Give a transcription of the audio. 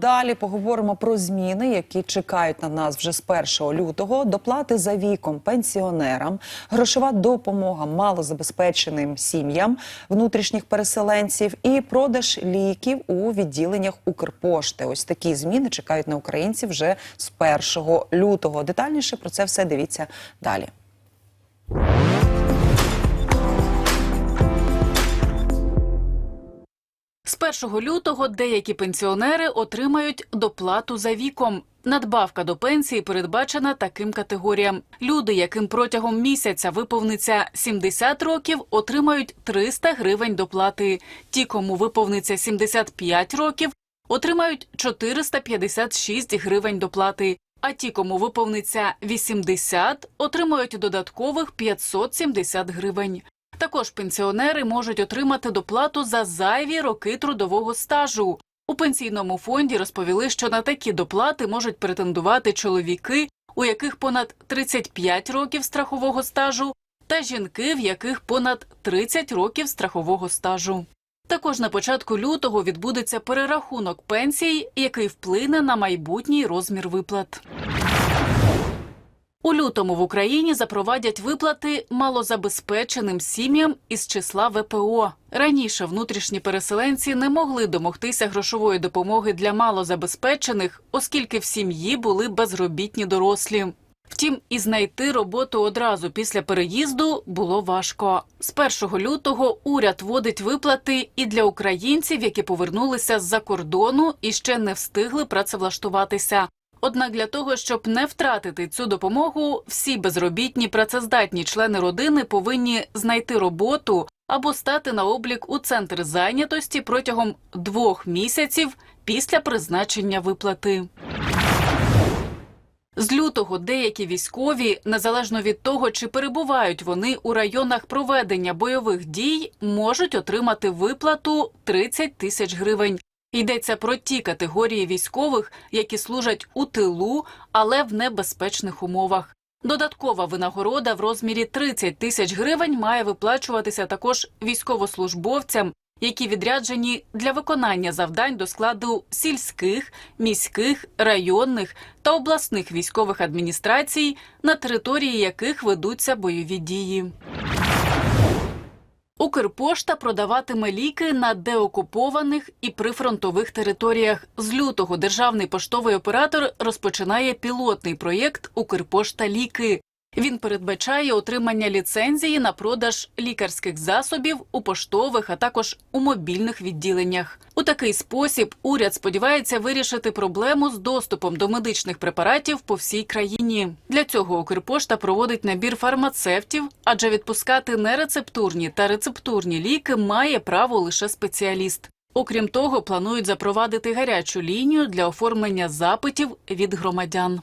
Далі поговоримо про зміни, які чекають на нас вже з 1 лютого. Доплати за віком пенсіонерам, грошова допомога малозабезпеченим сім'ям внутрішніх переселенців і продаж ліків у відділеннях Укрпошти. Ось такі зміни чекають на українців вже з 1 лютого. Детальніше про це все дивіться далі. 1 лютого деякі пенсіонери отримають доплату за віком. Надбавка до пенсії передбачена таким категоріям. Люди, яким протягом місяця виповниться 70 років, отримають 300 гривень доплати. Ті, кому виповниться 75 років, отримають 456 гривень доплати. А ті, кому виповниться 80, отримають додаткових 570 гривень. Також пенсіонери можуть отримати доплату за зайві роки трудового стажу. У пенсійному фонді розповіли, що на такі доплати можуть претендувати чоловіки, у яких понад 35 років страхового стажу, та жінки, в яких понад 30 років страхового стажу. Також на початку лютого відбудеться перерахунок пенсій, який вплине на майбутній розмір виплат. У лютому в Україні запровадять виплати малозабезпеченим сім'ям із числа ВПО. Раніше внутрішні переселенці не могли домогтися грошової допомоги для малозабезпечених, оскільки в сім'ї були безробітні дорослі. Втім, і знайти роботу одразу після переїзду було важко. З 1 лютого уряд вводить виплати і для українців, які повернулися з-за кордону і ще не встигли працевлаштуватися. Однак для того, щоб не втратити цю допомогу, всі безробітні працездатні члени родини повинні знайти роботу або стати на облік у центр зайнятості протягом двох місяців після призначення виплати. З лютого деякі військові, незалежно від того, чи перебувають вони у районах проведення бойових дій, можуть отримати виплату 30 тисяч гривень. Йдеться про ті категорії військових, які служать у тилу, але в небезпечних умовах. Додаткова винагорода в розмірі 30 тисяч гривень має виплачуватися також військовослужбовцям, які відряджені для виконання завдань до складу сільських, міських, районних та обласних військових адміністрацій, на території яких ведуться бойові дії. Укрпошта продаватиме ліки на деокупованих і прифронтових територіях. З лютого державний поштовий оператор розпочинає пілотний проєкт Укрпошта Ліки. Він передбачає отримання ліцензії на продаж лікарських засобів у поштових, а також у мобільних відділеннях. У такий спосіб уряд сподівається вирішити проблему з доступом до медичних препаратів по всій країні. Для цього Укрпошта проводить набір фармацевтів, адже відпускати нерецептурні та рецептурні ліки має право лише спеціаліст. Окрім того, планують запровадити гарячу лінію для оформлення запитів від громадян.